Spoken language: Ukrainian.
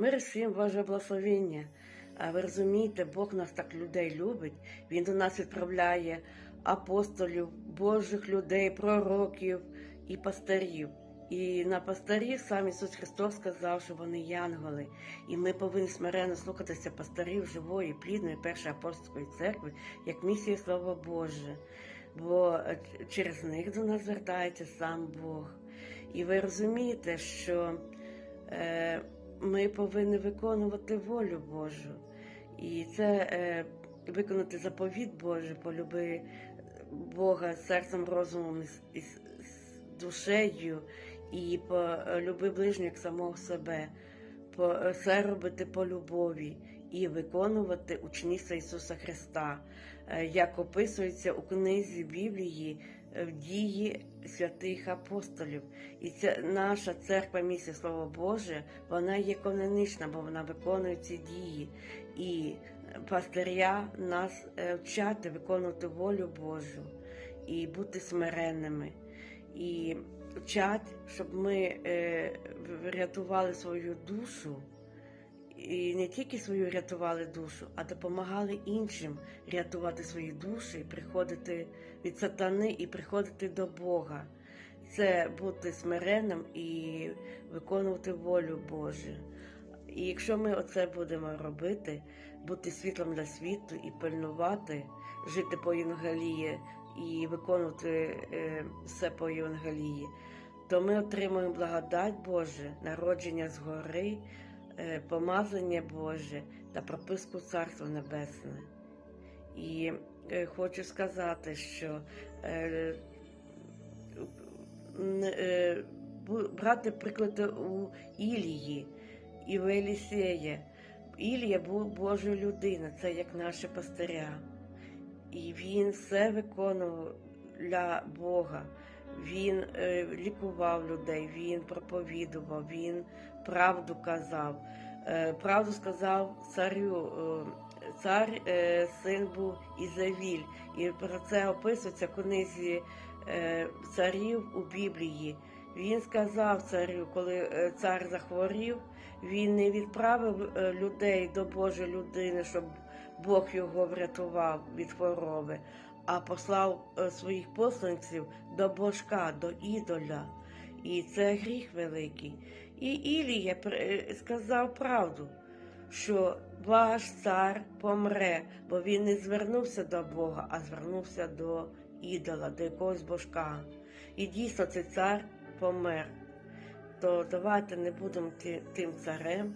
Мир всім Боже благословення. А ви розумієте, Бог нас так людей любить. Він до нас відправляє апостолів, Божих людей, пророків і пастирів. І на пастирів сам Ісус Христос сказав, що вони янголи. І ми повинні смиренно слухатися пастирів живої, плідної першої апостольської церкви, як місія Слова Боже. Бо через них до нас звертається сам Бог. І ви розумієте, що е, ми повинні виконувати волю Божу. І це е, виконати заповіт Божий, полюби Бога серцем, розумом і, душею, і полюби ближнього як самого себе, все робити по любові і виконувати учніцтва Ісуса Христа, е, як описується у книзі Біблії е, в дії святих апостолів. І це наша церква місія Слово Боже, вона є канонічна, бо вона виконує ці дії. І пастиря нас е, вчати виконувати волю Божу і бути смиренними. І вчать, щоб ми врятували свою душу. І не тільки свою рятували душу, а допомагали іншим рятувати свої душі, приходити від сатани і приходити до Бога. Це бути смиренним і виконувати волю Божу. І якщо ми оце будемо робити, бути світлом для світу і пильнувати, жити по Євангелії і виконувати е, все по Євангелії, то ми отримуємо благодать Боже, народження згори, помазання Боже та прописку Царства Небесне. І е, хочу сказати, що е, е, брати приклад у Ілії і в Елісея. Ілія був Божою людина, це як наші пастиря. І він все виконував для Бога. Він е, лікував людей, він проповідував, він правду казав. Е, правду сказав царю. Е, цар син був Ізавіль. І про це описується в книзі царів у Біблії. Він сказав царю, коли цар захворів, він не відправив людей до Божої людини, щоб Бог його врятував від хвороби, а послав е, своїх посланців до божка, до ідоля. І це гріх великий. І Ілія е, сказав правду, що ваш цар помре, бо він не звернувся до Бога, а звернувся до ідола, до якогось божка. І дійсно цей цар помер. То давайте не будемо тим царем.